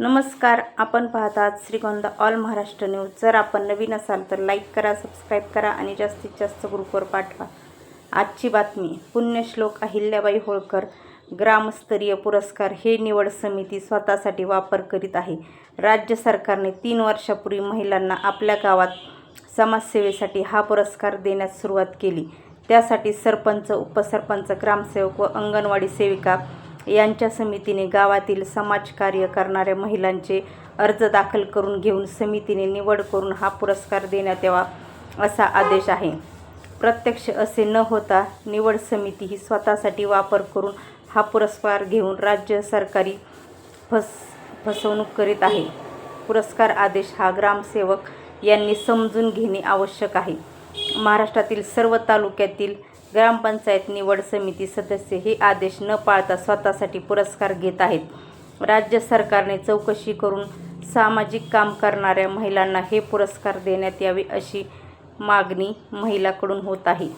नमस्कार आपण पाहतात श्रीगोंदा ऑल महाराष्ट्र न्यूज. जर आपण नवीन असाल तर लाईक करा सबस्क्राईब करा आणि जास्तीत जास्त ग्रुपवर पाठवा. आजची बातमी पुण्यश्लोक अहिल्याबाई होळकर ग्रामस्तरीय पुरस्कार हे निवड समिती स्वतःसाठी वापर करीत आहे. राज्य सरकारने तीन वर्षापूर्वी महिलांना आपल्या गावात समाजसेवेसाठी हा पुरस्कार देण्यास सुरुवात केली. त्यासाठी सरपंच उपसरपंच ग्रामसेवक व अंगणवाडी सेविका यांच्या समितीने गावातील समाजकार्य करणाऱ्या महिलांचे अर्ज दाखल करून घेऊन समितीने निवड करून हा पुरस्कार देण्यात यावा असा आदेश आहे. प्रत्यक्ष असे न होता निवड समिती ही स्वतःसाठी वापर करून हा पुरस्कार घेऊन राज्य सरकारी फस फसवणूक करीत आहे. पुरस्कार आदेश हा ग्रामसेवक यांनी समजून घेणे आवश्यक आहे. महाराष्ट्रातील सर्व तालुक्यातील ग्रामपंचायत निवड समिती सदस्य हे आदेश न पाळता स्वतःसाठी पुरस्कार घेत आहेत. राज्य सरकारने चौकशी करून सामाजिक काम करणाऱ्या महिलांना हे पुरस्कार देण्यात यावे अशी मागणी महिलाकडून होत आहे.